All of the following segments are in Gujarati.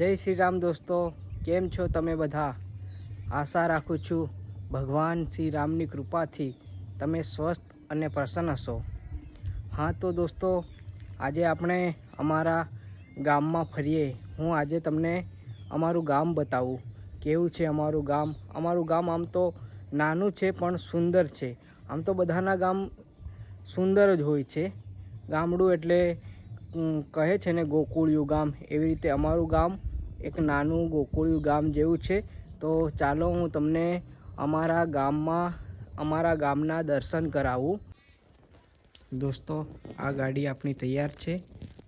જય શ્રી રામ દોસ્તો, કેમ છો તમે બધા? આશા રાખું છું ભગવાન શ્રી રામની કૃપાથી તમે સ્વસ્થ અને પ્રસન્ન હશો. હા તો દોસ્તો, આજે આપણે અમારા ગામમાં ફરીએ. હું આજે તમને અમારું ગામ બતાવું. કેવું છે અમારું ગામ? અમારું ગામ આમ તો નાનું છે પણ સુંદર છે. આમ તો બધાના ગામ સુંદર જ હોય છે. ગામડું એટલે કહે છે ને ગોકુળિયું ગામ. એવી રીતે અમારું ગામ એક નાનું ગોકુળિયું ગામ જેવું છે. તો ચાલો હું તમને અમારા ગામમાં, અમારા ગામના દર્શન કરાવું. દોસ્તો, આ ગાડી આપણી તૈયાર છે.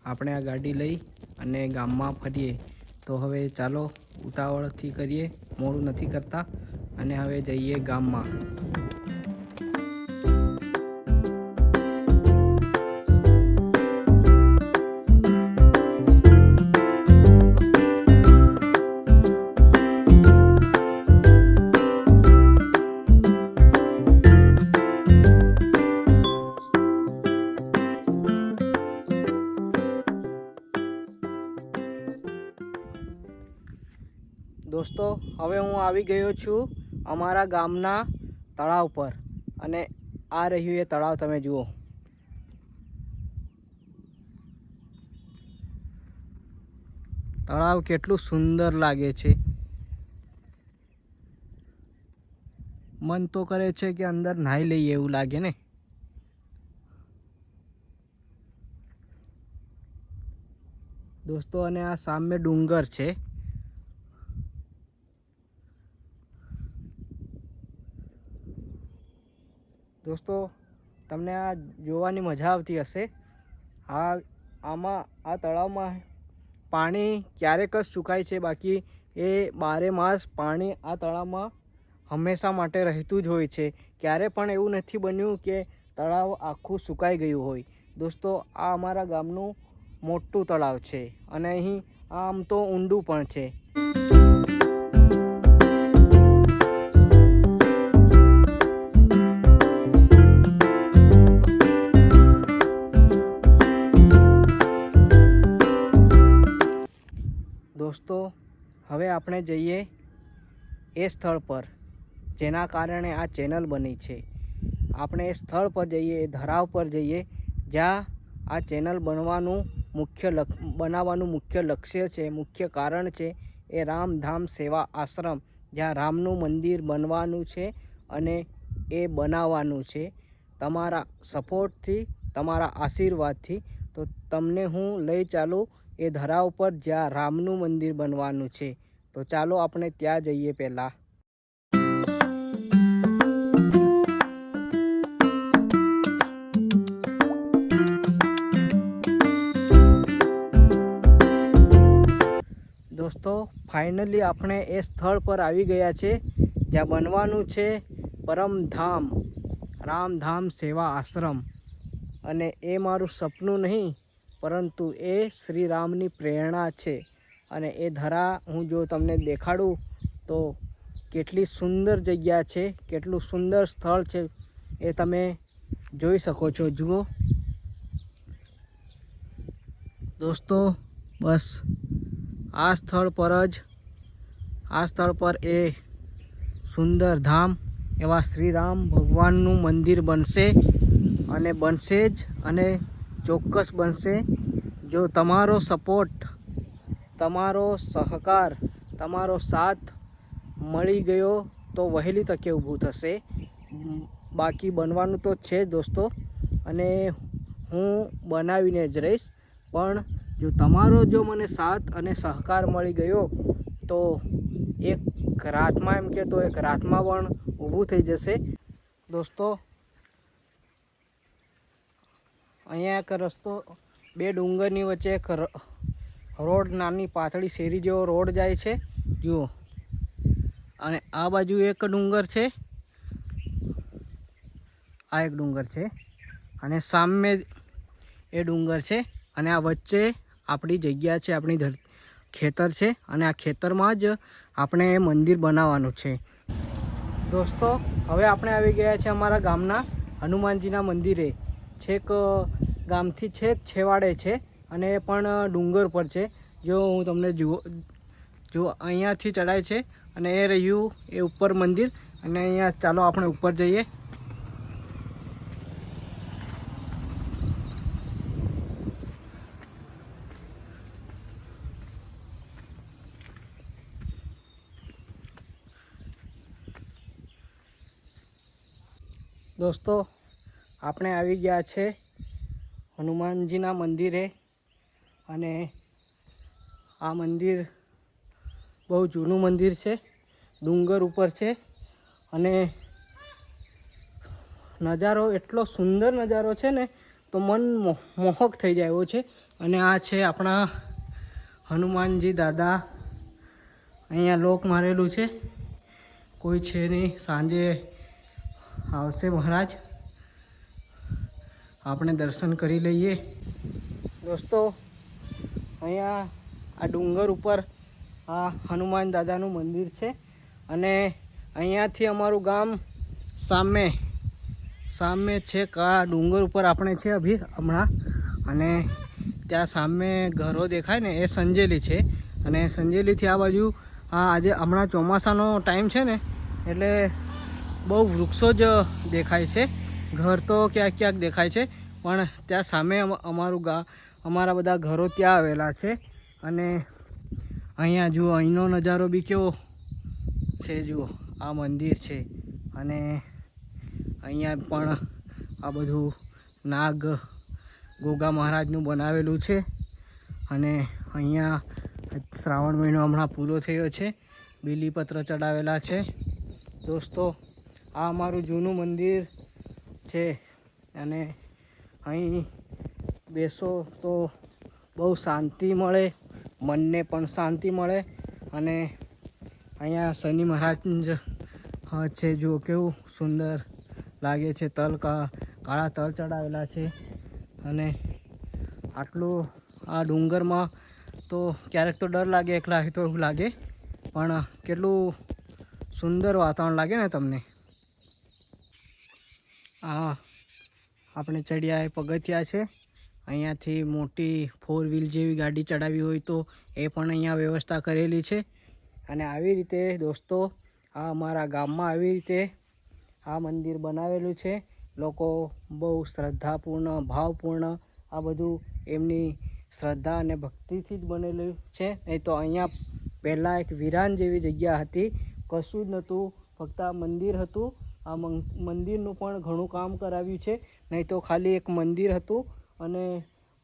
આપણે આ ગાડી લઈ અને ગામમાં ફરીએ. તો હવે ચાલો ઉતાવળથી કરીએ. મોડું નથી કરતા. અને હવે જઈએ ગામમાં. દોસ્તો, હવે હું આવી ગયો છું અમારા ગામના તળાવ પર અને આ રહ્યું એ તળાવ તમે જુઓ. તળાવ કેટલું સુંદર લાગે છે. મન તો કરે છે કે અંદર નાહી લઈએ એવું લાગે ને? દોસ્તો, અને આ સામે ડુંગર છે. દોસ્તો, તમને આ જોવાની મજા આવતી હશે. આ, આમાં, આ તળાવમાં પાણી ક્યારેક જ સુકાય છે. બાકી એ બારે માસ પાણી આ તળાવમાં હંમેશા માટે રહેતું જ હોય છે. ક્યારે પણ એવું નથી બન્યું કે તળાવ આખું સુકાઈ ગયું હોય. દોસ્તો, આ અમારા ગામનું મોટું તળાવ છે અને અહીં આમ તો ઊંડું પણ છે. હવે આપણે જઈએ એ સ્થળ પર, જેના કારણે આ ચેનલ બની છે. આપણે એ સ્થળ પર જઈએ, એ ધરાવ પર જઈએ, જ્યાં આ ચેનલ બનવાનું મુખ્ય લક, બનાવવાનું મુખ્ય લક્ષ્ય છે, મુખ્ય કારણ છે એ રામધામ સેવા આશ્રમ, જ્યાં રામનું મંદિર બનવાનું છે અને એ બનાવવાનું છે. તમારા સપોર્ટથી તમારા આશીર્વાદથી, તો તમને હું લઈ ચાલું એ ધરાવ પર જ્યાં રામનું મંદિર બનવાનું છે. તો ચાલો આપણે ત્યાં જઈએ પહેલાં. દોસ્તો ફાઇનલી આપણે એ સ્થળ પર આવી ગયા છે, જ્યાં બનવાનું છે પરમધામ રામધામ સેવા આશ્રમ. અને એ મારું સપનું નહીં પરંતુ એ શ્રી રામની પ્રેરણા છે અને એ ધરા હું જો તમને દેખાડું, તો કેટલી સુંદર જગ્યા છે, કેટલું સુંદર સ્થળ છે, એ તમે જોઈ શકો છો. જુઓ. દોસ્તો, બસ, આ સ્થળ પર જ, આ સ્થળ પર એ સુંદર ધામ એવા શ્રીરામ ભગવાનનું મંદિર બનશે અને બનશે જ અને ચોક્કસ બનશે. જો તમારો સપોર્ટ તમારો સહકાર, તમારો સાથ મળી ગયો તો વહેલી તકે ઊભું થશે. બાકી બનવાનું તો છે જ દોસ્તો. અને હું બનાવીને જ રહીશ. પણ જો તમારો જો મને સાથ અને સહકાર મળી ગયો તો એક રાતમાં એમ કે તો એક રાતમાં પણ ઊભું થઈ જશે. દોસ્તો અહીંયા એક રસ્તો, બે ડુંગરની વચ્ચે એક રોડ નાની પાતળી શેરી જેવો રોડ જાય છે. જુઓ. અને આ બાજુ એક ડુંગર છે. આ એક ડુંગર છે. અને સામે એ ડુંગર છે. અને આ વચ્ચે આપણી જગ્યા છે, આપણી ખેતર છે. અને આ ખેતરમાં જ આપણે એ મંદિર બનાવવાનું છે. દોસ્તો, હવે આપણે આવી ગયા છે અમારા ગામના હનુમાનજીના મંદિરે. છેક ગામથી છેક છેવાડે છે અને એ પણ ડુંગર પર છે. જો હું તમને જુઓ, જો અહીંયાથી ચડાય છે અને એ રહ્યું એ ઉપર મંદિર અને અહીંયા ચાલો આપણે ઉપર જઈએ. દોસ્તો આપણે આવી ગયા છે હનુમાનજીના મંદિરે અને આ મંદિર બહુ જૂનું મંદિર છે, ડુંગર ઉપર છે અને નજારો એટલો સુંદર નજારો છે ને, તો મન મોહક થઈ જાય છે. અને આ છે આપણા હનુમાનજી દાદા. અહીંયા લોક મારેલું છે. કોઈ છે નહીં, સાંજે આવશે મહારાજ. આપણે દર્શન કરી લઈએ. દોસ્તો, અહીંયા આ ડુંગર ઉપર આ હનુમાન દાદાનું મંદિર છે અને અહીંયાથી અમારું ગામ સામે સામે છે કા ડુંગર ઉપર આપણે છે અભી હમણાં. અને ત્યાં સામે ઘરો દેખાય ને, એ સંજેલી છે. અને સંજેલીથી આ બાજુ આજે હમણાં ચોમાસાનો ટાઈમ છે ને, એટલે બહુ વૃક્ષો જ દેખાય છે. ઘર તો ક્યાંક ક્યાંક દેખાય છે, પણ ત્યાં સામે અમ- અમારું ગા, અમારા બધા ઘરો ત્યાં આવેલા છે. અને અહીંયા જુઓ, અહીંનો નજારો બી કેવો છે, જુઓ, આ મંદિર છે. અને અહીંયા પણ આ બધું નાગ ગોગા મહારાજનું બનાવેલું છે. અને અહીંયા શ્રાવણ મહિનો હમણાં પૂરો થયો છે. બીલીપત્ર ચડાવેલા છે. દોસ્તો, આ અમારું જૂનું મંદિર છે અને અહીં બેસો તો બહુ શાંતિ મળે, મનને પણ શાંતિ મળે અને અહીંયા શનિ મહારાજ છે. જુઓ કેવું સુંદર લાગે છે તલ કાળા તલ ચડાવેલા છે અને આટલું આ ડુંગરમાં તો ક્યારેક તો ડર લાગે, એકલા તો એવું લાગે, પણ કેટલું સુંદર વાતાવરણ લાગે ને તમને. આ આપણે ચડ્યા એ પગથિયા છે. અહીંયાથી મોટી ફોર વ્હીલ જેવી ગાડી ચડાવી હોય તો એ પણ અહીંયા વ્યવસ્થા કરેલી છે. અને આવી રીતે દોસ્તો, આ અમારા ગામમાં આવી રીતે આ મંદિર બનાવેલું છે. લોકો બહુ શ્રદ્ધાપૂર્ણ, ભાવપૂર્ણ આ બધું એમની શ્રદ્ધા અને ભક્તિથી જ બનેલું છે. નહીં તો અહીંયા પહેલાં એક વિરાન જેવી જગ્યા હતી. કશું જ નહોતું, ફક્ત આ મંદિર હતું. આ મંદિરનું પણ ઘણું કામ કરાવ્યું છે. નહીં તો ખાલી એક મંદિર હતું અને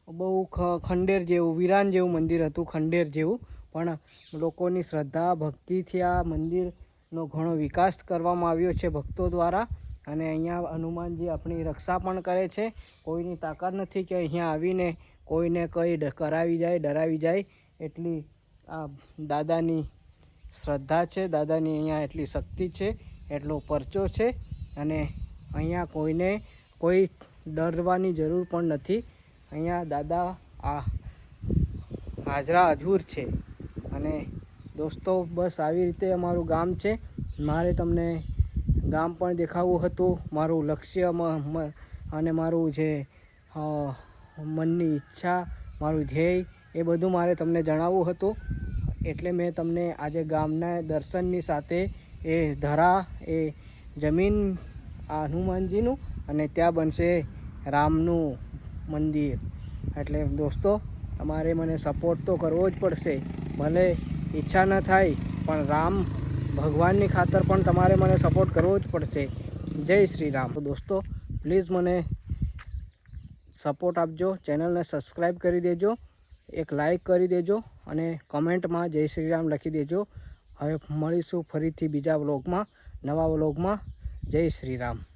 બહુ ખંડેર જેવું, વિરાન જેવું મંદિર હતું, ખંડેર જેવું. પણ લોકોની શ્રદ્ધા, ભક્તિથી આ મંદિરનો ઘણો વિકાસ કરવામાં આવ્યો છે ભક્તો દ્વારા. અને અહીંયા હનુમાનજી આપણી રક્ષા પણ કરે છે. કોઈની તાકાત નથી કે અહીંયા આવીને કોઈને કંઈ કરાવી જાય, ડરાવી જાય. એટલી આ દાદાની શ્રદ્ધા છે, દાદાની અહીંયા એટલી શક્તિ છે. એટલો પરચો છે અને અહીંયા કોઈને કોઈ ડરવાની જરૂર પણ નથી. અહીંયા દાદા આ હાજરા અજૂર છે. અને દોસ્તો, બસ આવી રીતે અમારું ગામ છે. મારે તમને ગામ પણ દેખાવું હતું. મારું લક્ષ્ય અને મારું જે મનની ઈચ્છા, મારું ધ્યેય, એ બધું મારે તમને જણાવવું હતું. એટલે મેં તમને આજે ગામના દર્શનની સાથે એ ધરા, એ જમીન, આ હનુમાનજીનું અને ત્યાં બનશે રામનું મંદિર. એટલે દોસ્તો, તમારે મને સપોર્ટ તો કરવો જ પડશે. ભલે ઈચ્છા ન થાય, પણ રામ ભગવાનની ખાતર પણ તમારે મને સપોર્ટ કરવો જ પડશે. જય શ્રી રામ. દોસ્તો પ્લીઝ મને સપોર્ટ આપજો ચેનલને સબસ્ક્રાઈબ કરી દેજો, એક લાઈક કરી દેજો અને કમેન્ટમાં જય શ્રી રામ લખી દેજો. હવે મળીશું ફરીથી બીજા વ્લોગમાં નવા વ્લોગમાં. જય શ્રી રામ.